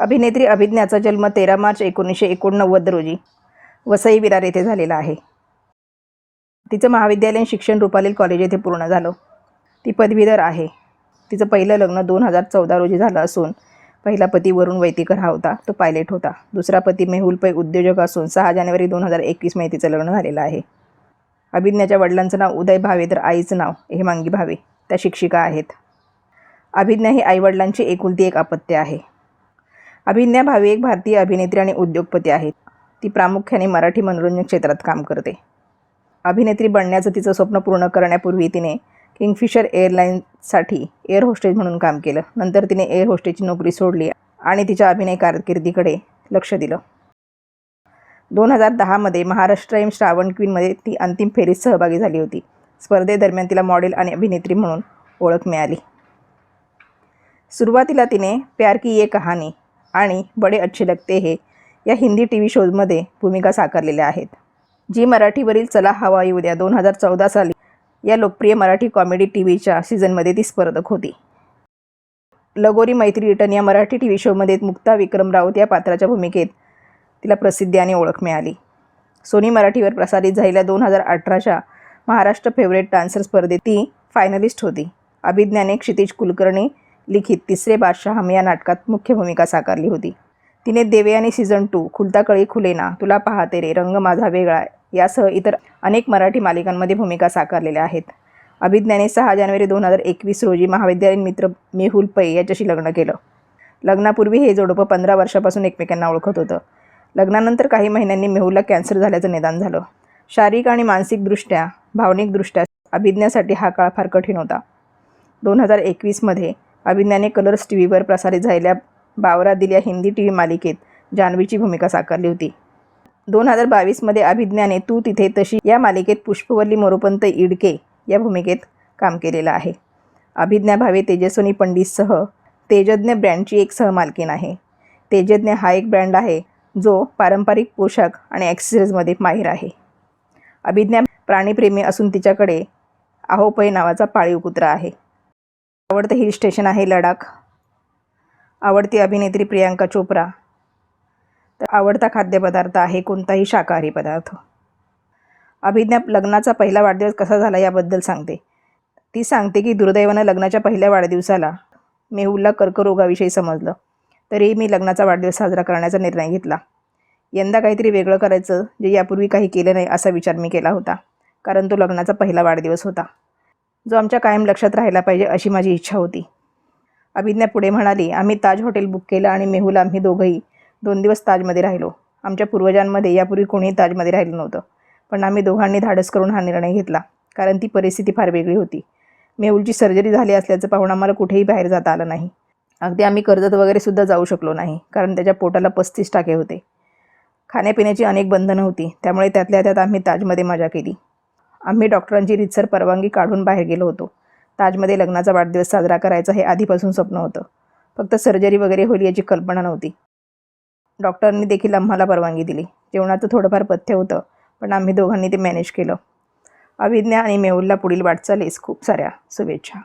अभिनेत्री अभिज्ञाचा जन्म तेरा मार्च एकोणीसशे एकोणनव्वद रोजी वसई विरार येथे झालेला आहे. तिचं महाविद्यालयीन शिक्षण रुपालील कॉलेज येथे पूर्ण झालं. ती पदवीधर आहे. तिचं पहिलं लग्न दोन हजार चौदा रोजी झालं असून पहिला पती वरुण वैतीकर हा होता. तो पायलट होता. दुसरा पती मेहुल पै उद्योजक असून सहा जानेवारी दोन हजार एकवीसमध्ये तिचं लग्न झालेलं आहे. अभिज्ञाच्या वडिलांचं नाव उदय भावे तर आईचं नाव हेमांगी भावे. त्या शिक्षिका आहेत. अभिज्ञा ही आईवडिलांची एकुलती एक अपत्य आहे. अभिज्ञा भावे एक भारतीय अभिनेत्री आणि उद्योगपती आहेत. ती प्रामुख्याने मराठी मनोरंजन क्षेत्रात काम करते. अभिनेत्री बनण्याचं तिचं स्वप्न पूर्ण करण्यापूर्वी तिने किंगफिशर एअरलाईन्ससाठी एअर होस्टेज म्हणून काम केलं. नंतर तिने एअर होस्टेजची नोकरी सोडली आणि तिच्या अभिनय कारकिर्दीकडे लक्ष दिलं. दोन हजार दहामध्ये महाराष्ट्र एम श्रावण क्वीनमध्ये ती अंतिम फेरीत सहभागी झाली होती. स्पर्धेदरम्यान तिला मॉडेल आणि अभिनेत्री म्हणून ओळख मिळाली. सुरुवातीला तिने प्यार की ये कहाणी आणि बडे अच्छे लगते हे या हिंदी टी व्ही शोजमध्ये भूमिका साकारलेल्या आहेत. जी मराठीवरील चला हवा येऊ द्या दोन हजार चौदा साली या लोकप्रिय मराठी कॉमेडी टी व्हीच्या सीझनमध्ये ती स्पर्धक होती. लगोरी मैत्री रिटर्न या मराठी टी व्ही शोमध्ये मुक्ता विक्रम राऊत या पात्राच्या भूमिकेत तिला प्रसिद्धी आणि ओळख मिळाली. सोनी मराठीवर प्रसारित झालेल्या दोन हजार अठराच्या महाराष्ट्र फेवरेट डान्सर स्पर्धेत ती फायनलिस्ट होती. अभिज्ञाने क्षितिज कुलकर्णी लिखित तिसरे बादशाह हम या नाटकात मुख्य भूमिका साकारली होती. तिने देवयानी सीझन टू खुलता कळी खुलेना तुला पाहते रे रंग माझा वेगळा यासह इतर अनेक मराठी मालिकांमध्ये भूमिका साकारलेल्या आहेत. अभिज्ञाने सहा जानेवारी दोन हजार एकवीस रोजी महाविद्यालयीन मित्र मेहुल पै याच्याशी लग्न केलं. लग्नापूर्वी हे जोडपं पंधरा वर्षापासून एकमेकांना ओळखत होतं. लग्नानंतर काही महिन्यांनी मेहुलला कॅन्सर झाल्याचं निदान झालं. शारीरिक आणि मानसिकदृष्ट्या भावनिकदृष्ट्या अभिज्ञासाठी हा काळ फार कठीण होता. दोन हजार एकवीसमध्ये अभिज्ञाने कलर्स टी व्हीवर प्रसारित झालेल्या बावरा दिल्या हिंदी टी व्ही मालिकेत जान्हवीची भूमिका साकारली होती. दोन हजार बावीसमध्ये अभिज्ञाने तू तिथे तशी या मालिकेत पुष्पवल्ली मोरोपंत इडके या भूमिकेत काम केलेलं आहे. अभिज्ञा भावे तेजस्वनी पंडितसह तेजज्ञ ब्रँडची एक सहमालकीन आहे. तेजज्ञ हा एक ब्रँड आहे जो पारंपरिक पोशाख आणि ॲक्सेसरीजमध्ये माहीर आहे. अभिज्ञा प्राणीप्रेमी असून तिच्याकडे आहोपय नावाचा पाळीव कुत्रा आहे. आवडतं हिल स्टेशन आहे लडाख. आवडती अभिनेत्री प्रियांका चोप्रा. तर आवडता खाद्यपदार्थ आहे कोणताही शाकाहारी पदार्थ. अभिज्ञा लग्नाचा पहिला वाढदिवस कसा झाला याबद्दल सांगते. ती सांगते की दुर्दैवानं लग्नाच्या पहिल्या वाढदिवसाला मेहुलला कर्करोगाविषयी समजलं. तरी मी लग्नाचा वाढदिवस साजरा करण्याचा निर्णय घेतला. यंदा काहीतरी वेगळं करायचं जे यापूर्वी काही केलं नाही असा विचार मी केला होता. कारण तो लग्नाचा पहिला वाढदिवस होता. जो आमच्या कायम लक्षात राहायला पाहिजे अशी माझी इच्छा होती. अभिज्ञा पुढे म्हणाली आम्ही ताज हॉटेल बुक केलं आणि मेहुल आम्ही दोघंही दोन दिवस ताजमध्ये राहिलो. आमच्या पूर्वजांमध्ये यापूर्वी कोणीही ताजमध्ये राहिलं नव्हतं पण आम्ही दोघांनी धाडस करून हा निर्णय घेतला कारण ती परिस्थिती फार वेगळी होती. मेहुलची सर्जरी झाली असल्याचं पाहून आम्हाला कुठेही बाहेर जाता आलं नाही. अगदी आम्ही कर्जत वगैरे सुद्धा जाऊ शकलो नाही कारण त्याच्या पोटाला पस्तीस टाके होते. खाण्यापिण्याची अनेक बंधनं होती त्यामुळे त्यातल्या त्यात आम्ही ताजमध्ये मजा केली. आम्ही डॉक्टरांची रितसर परवानगी काढून बाहेर गेलो होतो. ताजमध्ये लग्नाचा वाढदिवस साजरा करायचा हे आधीपासून स्वप्न होतं. फक्त सर्जरी वगैरे होईल याची कल्पना नव्हती. डॉक्टरांनी देखील आम्हाला परवानगी दिली. जेवणाचं थोडंफार पथ्य होतं पण आम्ही दोघांनी ते मॅनेज केलं. अभिज्ञा आणि मेहुलला पुढील वाटचालीस खूप साऱ्या शुभेच्छा.